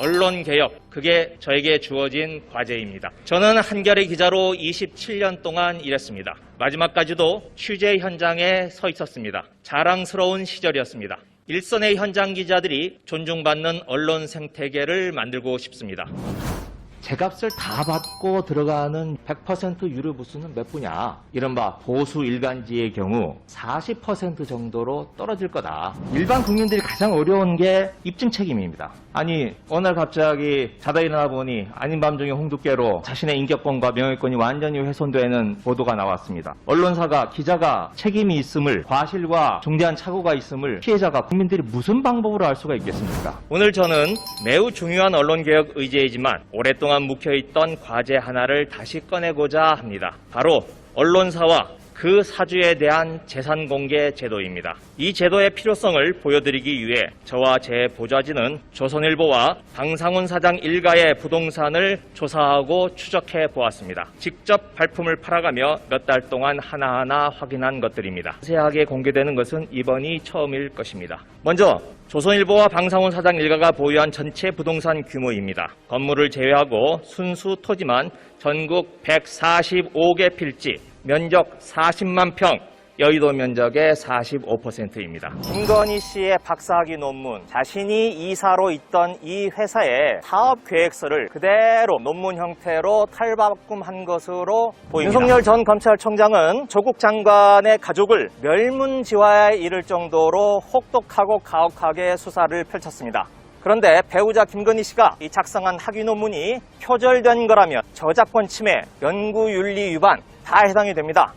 언론 개혁, 그게 저에게 주어진 과제입니다. 저는 한겨레 기자로 27년 동안 일했습니다. 마지막까지도 취재 현장에 서 있었습니다. 자랑스러운 시절이었습니다. 일선의 현장 기자들이 존중받는 언론 생태계를 만들고 싶습니다. 제값을 다 받고 들어가는 100% 유료 부수는 몇 분이야? 이른바 보수 일간지의 경우 40% 정도로 떨어질 거다. 일반 국민들이 가장 어려운 게 입증 책임입니다. 아니, 어느 날 갑자기 자다 일어나 보니 아닌 밤중에 홍두깨로 자신의 인격권과 명예권이 완전히 훼손되는 보도가 나왔습니다. 언론사가, 기자가 책임이 있음을, 과실과 중대한 착오가 있음을 피해자가 국민들이 무슨 방법으로 알 수가 있겠습니까? 오늘 저는 매우 중요한 언론개혁 의제이지만 오랫동안 묵혀있던 과제 하나를 다시 꺼내고자 합니다. 바로 언론사와 그 사주에 대한 재산 공개 제도입니다. 이 제도의 필요성을 보여드리기 위해 저와 제 보좌진은 조선일보와 방상훈 사장 일가의 부동산을 조사하고 추적해 보았습니다. 직접 발품을 팔아가며 몇 달 동안 하나하나 확인한 것들입니다. 세하게 공개되는 것은 이번이 처음일 것입니다. 먼저 조선일보와 방상훈 사장 일가가 보유한 전체 부동산 규모입니다. 건물을 제외하고 순수 토지만 전국 145개 필지, 면적 40만 평, 여의도 면적의 45%입니다. 김건희 씨의 박사학위 논문, 자신이 이사로 있던 이 회사의 사업 계획서를 그대로 논문 형태로 탈바꿈한 것으로 보입니다. 윤석열 전 검찰총장은 조국 장관의 가족을 멸문지화에 이를 정도로 혹독하고 가혹하게 수사를 펼쳤습니다. 그런데 배우자 김건희 씨가 이 작성한 학위 논문이 표절된 거라면 저작권 침해, 연구윤리 위반 다 해당이 됩니다.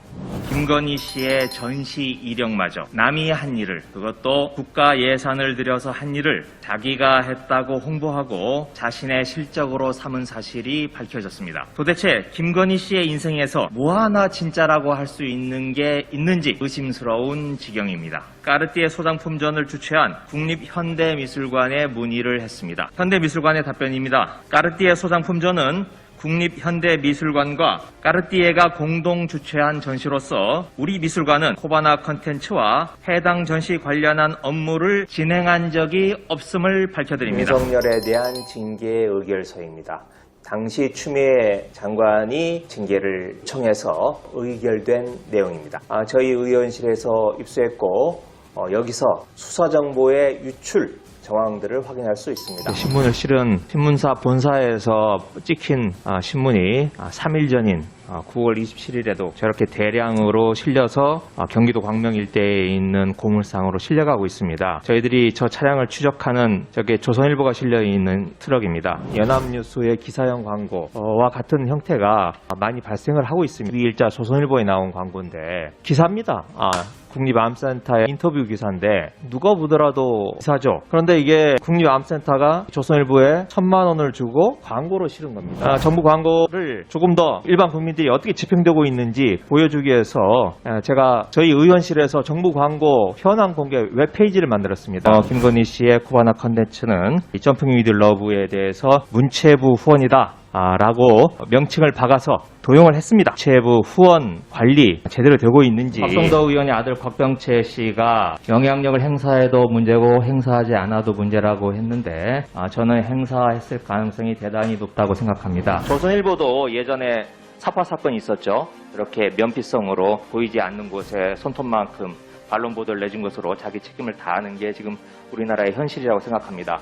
김건희 씨의 전시 이력마저 남이 한 일을 그것도 국가 예산을 들여서 한 일을 자기가 했다고 홍보하고 자신의 실적으로 삼은 사실이 밝혀졌습니다. 도대체 김건희 씨의 인생에서 뭐 하나 진짜라고 할 수 있는 게 있는지 의심스러운 지경입니다. 까르띠에 소장품전을 주최한 국립현대미술관에 문의를 했습니다. 현대미술관의 답변입니다. 까르띠에 소장품전은 국립현대미술관과 까르띠에가 공동 주최한 전시로서 우리 미술관은 코바나 컨텐츠와 해당 전시 관련한 업무를 진행한 적이 없음을 밝혀드립니다. 윤석열에 대한 징계 의결서입니다. 당시 추미애 장관이 징계를 청해서 의결된 내용입니다. 아, 저희 의원실에서 입수했고 어, 여기서 수사 정보의 유출 정황들을 확인할 수 있습니다. 신문을 실은 신문사 본사에서 찍힌 아, 신문이 3일 전인 아, 9월 27일에도 저렇게 대량으로 실려서 아, 경기도 광명 일대에 있는 고물상으로 실려가고 있습니다. 저희들이 저 차량을 추적하는 저게 조선일보가 실려 있는 트럭입니다. 연합뉴스의 기사형 광고와 같은 형태가 많이 발생을 하고 있습니다. 이 일자 조선일보에 나온 광고인데 기사입니다. 아, 국립암센터의 인터뷰 기사인데 누가 보더라도 기사죠. 그런데 이게 국립암센터가 조선일보에 천만 원을 주고 광고로 실은 겁니다. 아, 정부 광고를 조금 더 일반 국민들이 어떻게 집행되고 있는지 보여주기 위해서 아, 제가 저희 의원실에서 정부 광고 현황 공개 웹페이지를 만들었습니다. 어, 김건희 씨의 코바나 컨텐츠는 이 점핑 위드 러브에 대해서 문체부 후원이다. 아, 라고 명칭을 박아서 도용을 했습니다. 체부 후원 관리 제대로 되고 있는지 박성도 의원의 아들 곽병채 씨가 영향력을 행사해도 문제고 행사하지 않아도 문제라고 했는데 아, 저는 행사했을 가능성이 대단히 높다고 생각합니다. 조선일보도 예전에 사파 사건이 있었죠. 이렇게 면피성으로 보이지 않는 곳에 손톱만큼 반론 보도를 내준 것으로 자기 책임을 다하는 게 지금 우리나라의 현실이라고 생각합니다.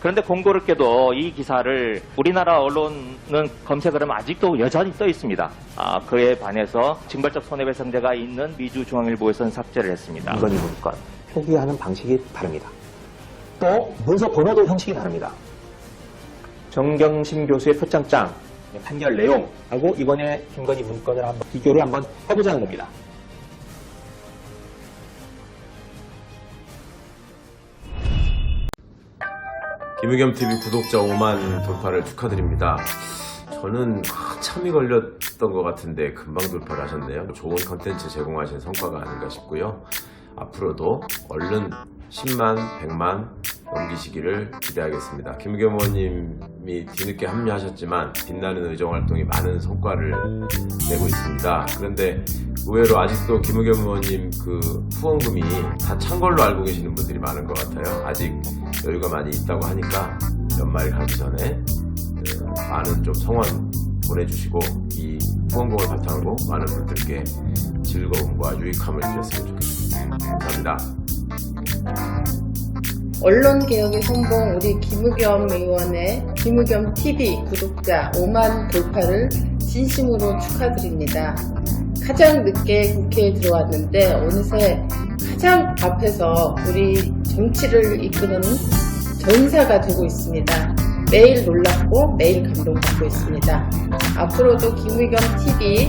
그런데 공교롭게도 이 기사를 우리나라 언론은 검색을 하면 아직도 여전히 떠 있습니다. 아, 그에 반해서 징벌적 손해배상제가 있는 미주 중앙일보에서는 삭제를 했습니다. 김건희 문건 표기하는 방식이 다릅니다. 또 문서 번호도 형식이 다릅니다. 정경심 교수의 표창장 판결 내용하고 이번에 김건희 문건을 한번 비교를 한번 해보자는 겁니다. 김의겸 TV 구독자 5만 돌파를 축하드립니다. 저는 한참이 걸렸던 것 같은데 금방 돌파를 하셨네요. 좋은 컨텐츠 제공하신 성과가 아닌가 싶고요. 앞으로도 얼른 10만, 100만 넘기시기를 기대하겠습니다. 김의겸 의원님이 뒤늦게 합류하셨지만 빛나는 의정 활동이 많은 성과를 내고 있습니다. 그런데 의외로 아직도 김의겸 의원님 그 후원금이 다 찬 걸로 알고 계시는 분들이 많은 것 같아요. 아직 여유가 많이 있다고 하니까 연말 가기 전에 그 많은 좀 성원 보내주시고 이 후원금을 바탕으로 많은 분들께 즐거움과 유익함을 드렸으면 좋겠습니다. 감사합니다. 언론 개혁의 선봉 우리 김우겸 의원의 김우겸 TV 구독자 5만 돌파를 진심으로 축하드립니다. 가장 늦게 국회에 들어왔는데 어느새 가장 앞에서 우리 정치를 이끄는 전사가 되고 있습니다. 매일 놀랍고 매일 감동받고 있습니다. 앞으로도 김우겸 TV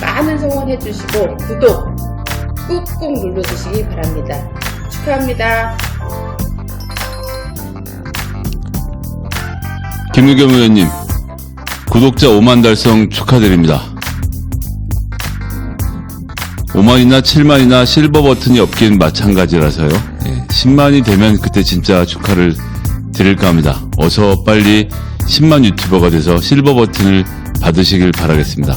많은 성원해 주시고 구독 꾹꾹 눌러주시기 바랍니다. 축하합니다. 김의겸 의원님, 구독자 5만 달성 축하드립니다. 5만이나 7만이나 실버 버튼이 없긴 마찬가지라서요. 예, 10만이 되면 그때 진짜 축하를 드릴까 합니다. 어서 빨리 10만 유튜버가 돼서 실버 버튼을 받으시길 바라겠습니다.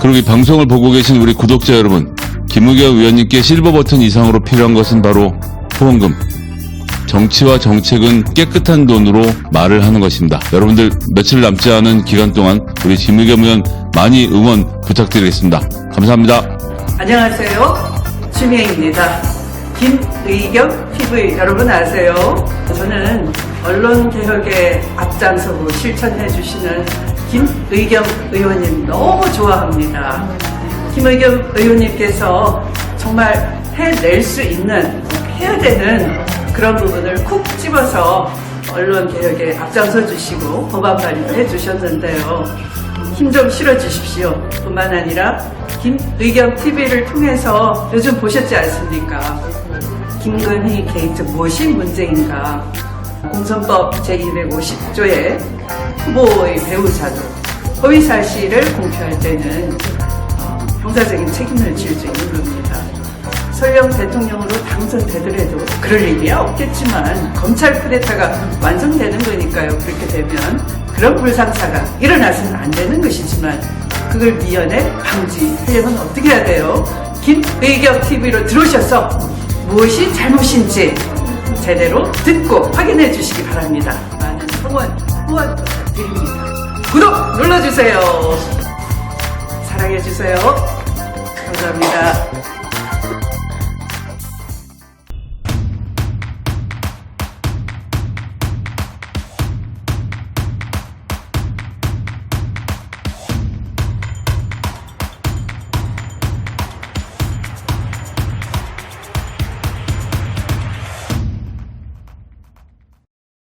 그리고 이 방송을 보고 계신 우리 구독자 여러분, 김의겸 의원님께 실버 버튼 이상으로 필요한 것은 바로 후원금, 정치와 정책은 깨끗한 돈으로 말을 하는 것입니다. 여러분들 며칠 남지 않은 기간 동안 우리 김의겸 의원 많이 응원 부탁드리겠습니다. 감사합니다. 안녕하세요. 주미애입니다. 김의겸 TV 여러분 아세요? 저는 언론 개혁에 앞장서고 실천해 주시는 김의겸 의원님 너무 좋아합니다. 김의겸 의원님께서 정말 해낼 수 있는 해야 되는 그런 부분을 콕 집어서 언론 개혁에 앞장서 주시고 법안 발의도 해 주셨는데요. 힘 좀 실어 주십시오. 뿐만 아니라 김의겸 TV를 통해서 요즘 보셨지 않습니까? 김건희 게이트 무엇이 문제인가? 공선법 제250조에 후보의 배우자도 허위 사실을 공표할 때는 어, 형사적인 책임을 질 수 있는 겁니다. 설령 대통령으로 당선되더라도 그럴 일이야 없겠지만 검찰 쿠데타가 완성되는 거니까요. 그렇게 되면 그런 불상사가 일어나서는 안 되는 것이지만 그걸 미연에 방지하려면 어떻게 해야 돼요? 김의겸 TV로 들어오셔서 무엇이 잘못인지 제대로 듣고 확인해 주시기 바랍니다. 많은 성원, 후원 부탁드립니다. 구독 눌러주세요. 사랑해 주세요.